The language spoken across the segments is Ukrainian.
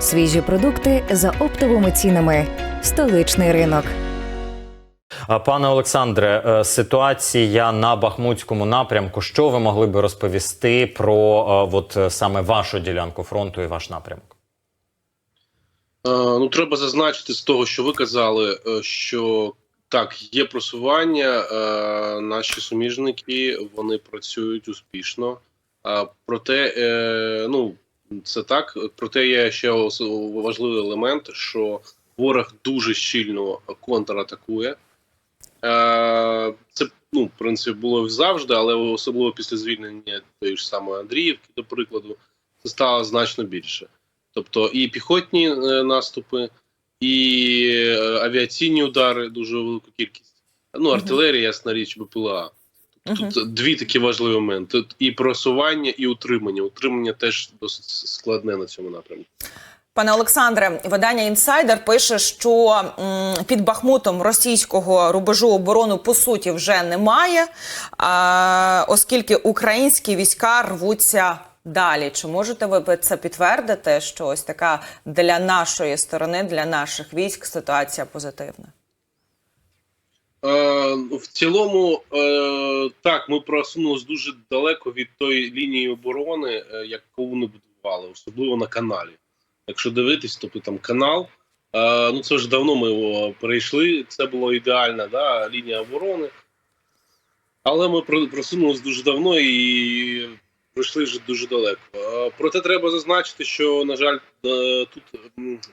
Свіжі продукти за оптовими цінами. Столичний ринок. Пане Олександре, е, ситуація на Бахмутському напрямку. Що ви могли би розповісти про е, от е, саме вашу ділянку фронту і ваш напрямок? Ну, треба зазначити з того, що ви казали, що так, є просування. Наші суміжники вони працюють успішно. Проте, ну це так. Проте є ще важливий елемент, що ворог дуже щільно контратакує. Е, Це ну, в принципі було завжди, але особливо після звільнення тої ж самої Андріївки, до прикладу, це стало значно більше. Тобто і піхотні е, наступи, і е, авіаційні удари дуже велику кількість. Ну, артилерія, ясна річ, БПЛА. Тут дві такі важливі моменти: Тут і просування, і утримання. Утримання теж досить складне на цьому напрямку. Пане Олександре, видання інсайдер пише, що м, під Бахмутом російського рубежу оборони по суті вже немає, а, оскільки українські війська рвуться далі. Чи можете ви це підтвердити? Що ось така для нашої сторони, для наших військ ситуація позитивна? Е, в цілому, е, так, ми просунулися дуже далеко від тої лінії оборони, е, яку вони будували, особливо на каналі. Якщо дивитись, тобто там канал, ну це вже давно ми його перейшли. Це була ідеальна да, лінія оборони. Але ми про- просунулися дуже давно і пройшли вже дуже далеко. Проте треба зазначити, що, на жаль, е, тут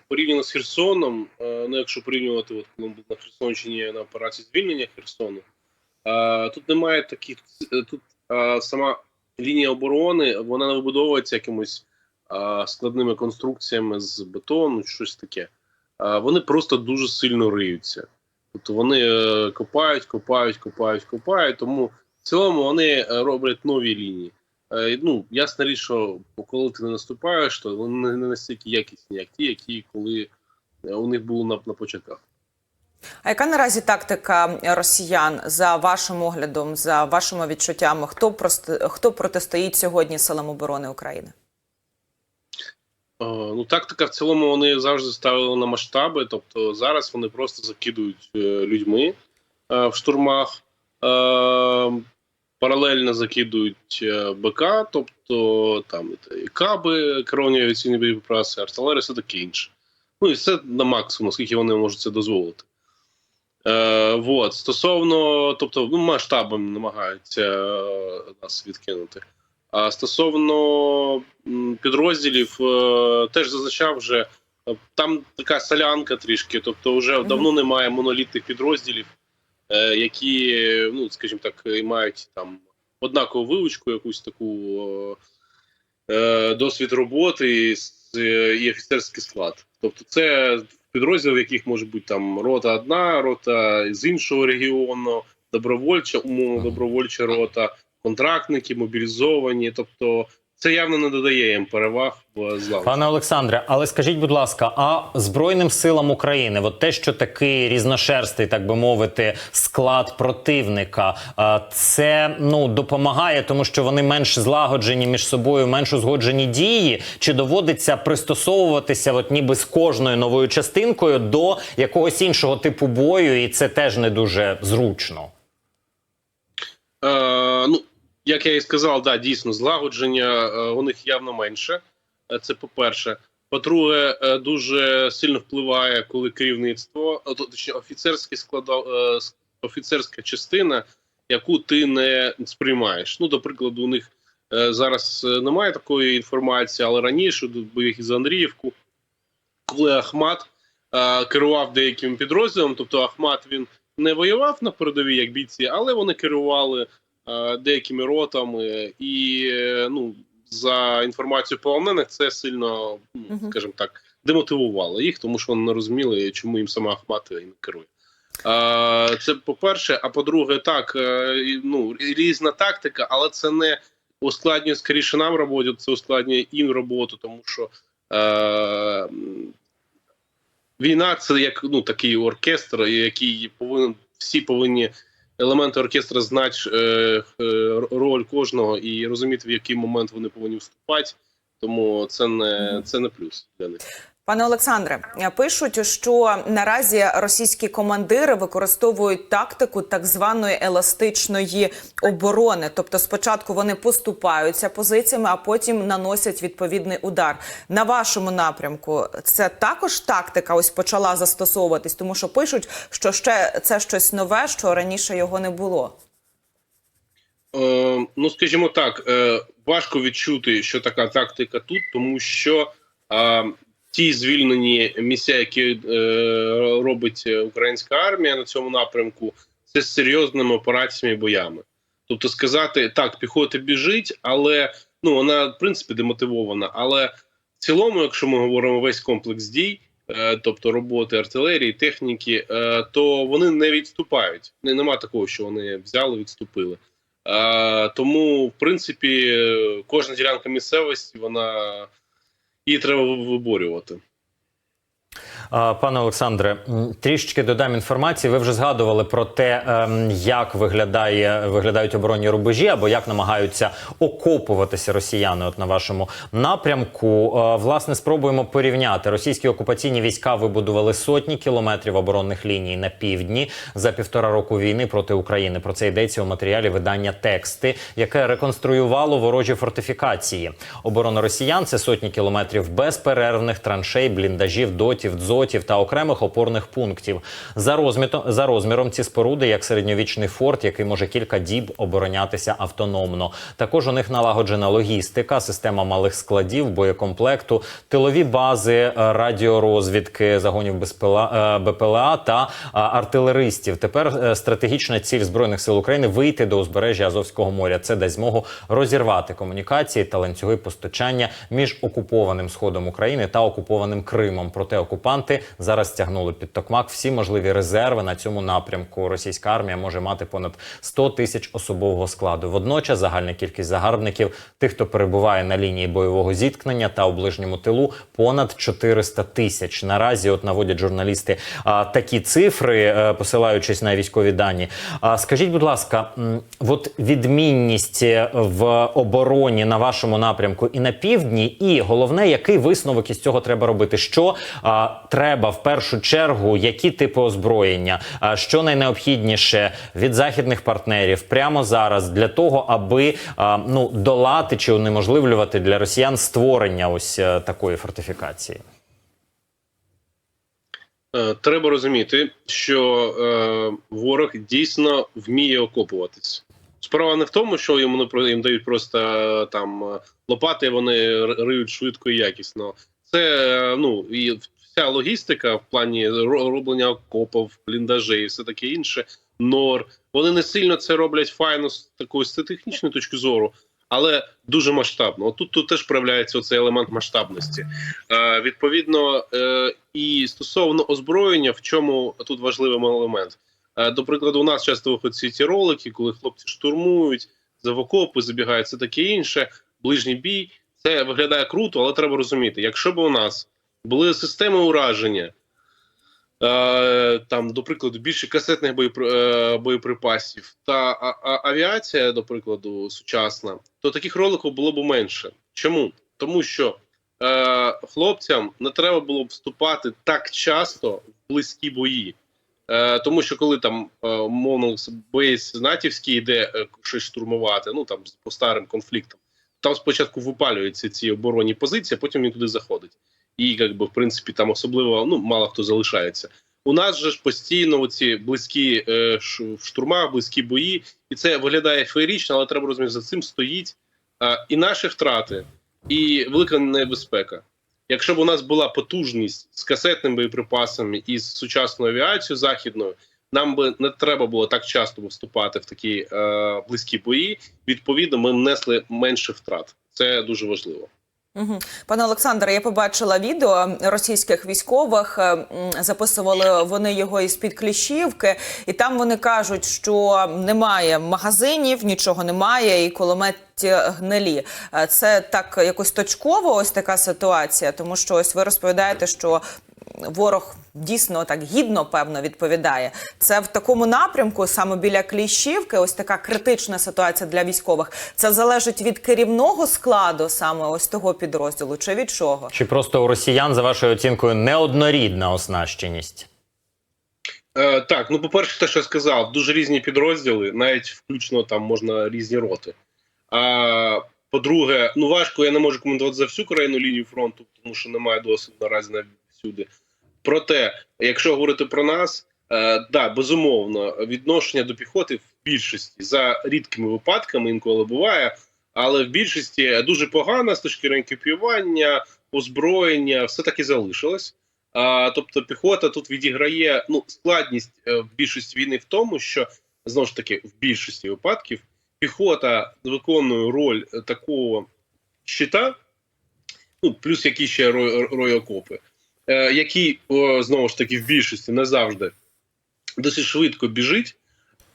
порівняно з Херсоном, е, ну якщо порівнювати, от коли були на Херсонщині на операції звільнення Херсону, е, тут немає таких. Тут сама лінія оборони вона не вибудовується якимось складними конструкціями з бетону, щось таке. Вони просто дуже сильно риються. Тобто вони копають, копають, копають, копають. Тому в цілому вони роблять нові лінії. Е, Ну, ясна річ, що коли ти не наступаєш, то вони не настільки якісні, як ті, які коли е, у них було на, на початках. А яка наразі тактика росіян за вашим оглядом, за вашими відчуттями? Хто просто хто протистоїть сьогодні силам оборони України? Е, Ну, тактика в цілому вони завжди ставили на масштаби. Тобто зараз вони просто закидують людьми в штурмах, паралельно закидують е, БК, тобто там і- каби, керовані авіаційні боєприпаси, артилерія, все таке інше. Ну і все на максимум, наскільки вони можуть це дозволити. Е, вот. Стосовно, тобто, ну, масштабом намагаються е, нас відкинути. А стосовно підрозділів, е, теж зазначав вже е, там така солянка трішки, тобто вже давно немає монолітних підрозділів, які, е, ну скажімо так, мають там однакову вивучку, якусь таку е, досвід роботи е, і офіцерський склад. Тобто, це підрозділи, в яких може бути там рота одна, рота з іншого регіону, добровольча, умовно добровольча рота контрактники, мобілізовані. Тобто, це явно не додає їм переваг в злагоді. Пане Олександре, але скажіть, будь ласка, а Збройним силам України, от те, що такий різношерстий, так би мовити, склад противника, це ну допомагає, тому що вони менш злагоджені між собою, менш узгоджені дії, чи доводиться пристосовуватися, от ніби з кожною новою частинкою до якогось іншого типу бою, і це теж не дуже зручно. Е, ну, як я і сказав, да, дійсно, злагодження е, у них явно менше. Е, Це по-перше. По-друге, е, дуже сильно впливає, коли керівництво, точніше, офіцерський складав, офіцерська частина, яку ти не сприймаєш. Ну, до прикладу, у них зараз немає такої інформації, але раніше бо їх за Андріївку, коли Ахмат керував деяким підрозділом, тобто Ахмат він не воював на передовій як бійці, але вони керували деякими ротами, і е, ну за інформацією полонених, це сильно, ну, скажімо так, демотивувало їх, тому що вони не розуміли, чому їм сама Ахмат і не керує. Е, Це по-перше, а по-друге, так е, ну різна тактика, але це не ускладнює скоріше нам роботу, це ускладнює їм роботу, тому що е, війна це як ну такий оркестр, який повинен всі повинні елементи оркестра знати е, е, роль кожного і розуміти, в який момент вони повинні вступати. Тому це не це не плюс для них. Пане Олександре, пишуть, що наразі російські командири використовують тактику так званої еластичної оборони. Тобто, спочатку вони поступаються позиціями, а потім наносять відповідний удар. На вашому напрямку це також тактика ось почала застосовуватись, тому що пишуть, що ще це щось нове, що раніше його не було. Е, ну, скажімо так, е, важко відчути, що така тактика тут, тому що е, ті звільнені місця, які е, робить українська армія на цьому напрямку, це з серйозними операціями і боями. Тобто сказати, так, піхота біжить, але ну вона в принципі демотивована. Але в цілому, якщо ми говоримо весь комплекс дій, е, тобто роботи артилерії, техніки, е, то вони не відступають. Нема такого, що вони взяли, відступили. Е, тому, в принципі, кожна ділянка місцевості, вона її треба виборювати. Пане Олександре, трішечки додам інформації. Ви вже згадували про те, ем, як виглядає виглядають оборонні рубежі, або як намагаються окопуватися росіяни. От на вашому напрямку. Е, Власне, спробуємо порівняти. Російські окупаційні війська вибудували сотні кілометрів оборонних ліній на півдні за півтора року війни проти України. Про це йдеться у матеріалі видання тексти, яке реконструювало ворожі фортифікації. Оборона росіян це сотні кілометрів безперервних траншей, бліндажів, дотів, дзотів та окремих опорних пунктів. За розміром, за розміром ці споруди як середньовічний форт, який може кілька діб оборонятися автономно. Також у них налагоджена логістика, система малих складів, боєкомплекту, тилові бази, е, радіорозвідки, загонів безпила- е, БПЛА та е, артилеристів. Тепер стратегічна ціль збройних сил України вийти до узбережжя Азовського моря. Це дасть змогу розірвати комунікації та ланцюги постачання між окупованим сходом України та окупованим Кримом. Проте окупанти зараз стягнули під токмак всі можливі резерви на цьому напрямку. Російська армія може мати понад 100 тисяч особового складу. Водночас загальна кількість загарбників, тих, хто перебуває на лінії бойового зіткнення та у ближньому тилу, понад 400 тисяч. Наразі от наводять журналісти а, такі цифри, е, посилаючись на військові дані. А скажіть, будь ласка, от відмінність е, в обороні на вашому напрямку і на півдні, і головне, який висновок із цього треба робити? Що а, треба в першу чергу, які типи озброєння, що найнеобхідніше від західних партнерів прямо зараз для того, аби ну долати чи унеможливлювати для росіян створення ось е, такої фортифікації? Е, Треба розуміти, що е, ворог дійсно вміє окопуватись. Справа не в тому, що йому не їм дають просто е, там лопати, вони риють швидко і якісно. Це ну і вся логістика в плані роблення окопів, бліндажей і все таке інше. Нор вони не сильно це роблять файно з такої з технічної точки зору, але дуже масштабно. От тут, тут теж проявляється цей елемент масштабності. Е, відповідно, е, і стосовно озброєння, в чому тут важливий елемент. Е, до прикладу, у нас часто виходять ці ці ролики, коли хлопці штурмують, за окопи забігають, це таке інше. Ближній бій. Це виглядає круто, але треба розуміти, якщо б у нас були системи ураження, е, там, до прикладу, більше касетних е, боєприпасів та авіація, до прикладу, сучасна, то таких роликів було б менше. Чому? Тому що е, хлопцям не треба було б вступати так часто в близькі бої. Е, тому що коли там е, умовно боєць натівський йде е, щось штурмувати, ну там по старим конфліктам, там спочатку випалюються ці оборонні позиції, а потім він туди заходить. І якби в принципі там особливо ну мало хто залишається. У нас же ж постійно оці близькі е, ш- в штурмах, близькі бої, і це виглядає феєрично, але треба розуміти, за цим стоїть е, і наші втрати, і велика небезпека. Якщо б у нас була потужність з касетними боєприпасами і з сучасною авіацією західною, нам би не треба було так часто вступати в такі е, близькі бої. Відповідно, ми несли менше втрат. Це дуже важливо. Пане Олександре, я побачила відео російських військових. е, Записували вони його із під Кліщівки, і там вони кажуть, що немає магазинів, нічого немає, і кулеметі гнилі. Е, Це так якось точково, ось така ситуація, тому що ось ви розповідаєте, що ворог дійсно так гідно, певно, відповідає. Це в такому напрямку, саме біля Кліщівки, ось така критична ситуація для військових. Це залежить від керівного складу саме ось того підрозділу, чи від чого? Чи просто у росіян, за вашою оцінкою, неоднорідна оснащеність? Е, так, ну по-перше, те, що я сказав, дуже різні підрозділи, навіть включно там можна різні роти. А по-друге, ну важко, я не можу коментувати за всю країну лінію фронту, тому що немає досвіду наразі навіть всюди. Проте, якщо говорити про нас, е, да, безумовно, відношення до піхоти в більшості за рідкими випадками інколи буває, але в більшості дуже погано з точки зору екіпіювання, озброєння, все таки залишилось. А, тобто піхота тут відіграє ну складність е, в більшості війни в тому, що знову ж таки в більшості випадків піхота виконує роль е, такого щита, ну плюс які ще рой окопи, який о, знову ж таки в більшості не завжди досить швидко біжить.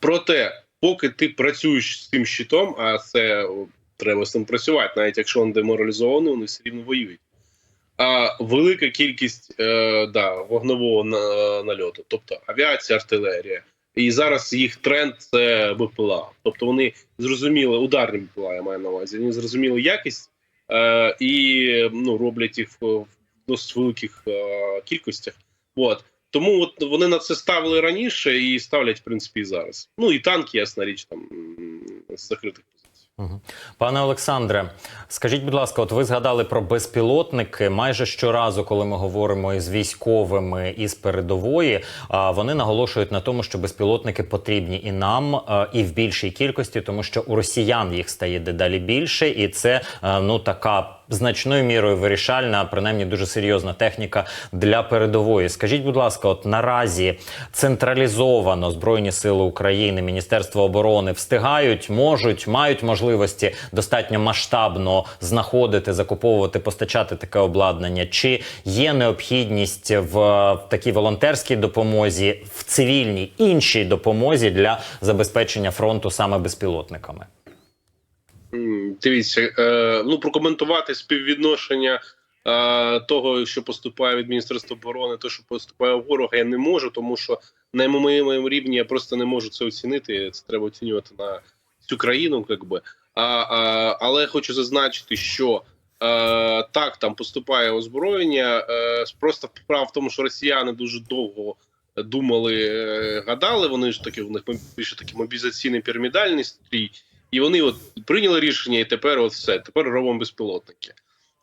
Проте, поки ти працюєш з цим щитом, а це треба з цим працювати, навіть якщо він деморалізований, вони все рівно воюють а велика кількість е, да, вогневого на, нальоту, тобто авіація, артилерія. І зараз їх тренд це БПЛА. Тобто вони зрозуміли ударні БПЛА, я маю на увазі. Вони зрозуміли якість е, і ну, роблять їх в, в досить великих е, кількостях. От. Тому от вони на це ставили раніше і ставлять, в принципі, і зараз. Ну і танки, ясна річ, там з закритих. Пане Олександре, скажіть, будь ласка, от ви згадали про безпілотники. Майже щоразу, коли ми говоримо із військовими із передової, вони наголошують на тому, що безпілотники потрібні і нам, і в більшій кількості, тому що у росіян їх стає дедалі більше, і це ну така. Значною мірою вирішальна, принаймні дуже серйозна техніка для передової. Скажіть, будь ласка, от наразі централізовано Збройні Сили України, Міністерство оборони встигають, можуть, мають можливості достатньо масштабно знаходити, закуповувати, постачати таке обладнання. Чи є необхідність в, в такій волонтерській допомозі, в цивільній іншій допомозі для забезпечення фронту саме безпілотниками? Дивіться, е, ну прокоментувати співвідношення е, того, що поступає від Міністерства оборони, то що поступає у ворога, я не можу, тому що на моєму рівні я просто не можу це оцінити. Це треба оцінювати на всю країну, якби. А, а, але хочу зазначити, що е, так там поступає озброєння. Е, просто справа в тому, що росіяни дуже довго думали, е, гадали. Вони ж таки в них більше такий мобілізаційний пірамідальний стрій. І вони от прийняли рішення, і тепер от все. Тепер робимо безпілотники.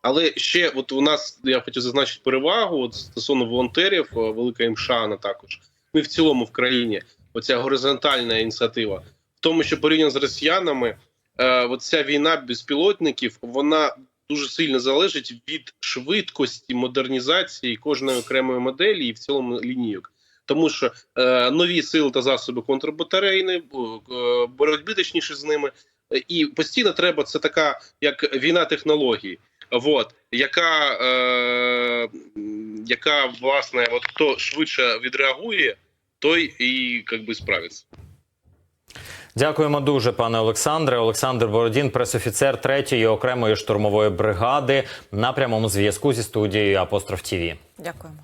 Але ще от у нас я хотів зазначити перевагу от стосовно волонтерів, е, велика їм шана також. Ми в цілому в країні. Оця горизонтальна ініціатива. В тому, що порівняно з росіянами, е, от ця війна безпілотників, вона дуже сильно залежить від швидкості модернізації кожної окремої моделі і в цілому лінійок. Тому що е, нові сили та засоби контрбатарейні, е, боротьби точніше з ними, е, і постійно треба це така як війна технологій, от яка, е, яка власне, от хто швидше відреагує, той і як би справиться. Дякуємо дуже, пане Олександре. Олександр Бородін, пресофіцер 3-ї окремої штурмової бригади, на прямому зв'язку зі студією Апостроф ТІВІ. Дякуємо.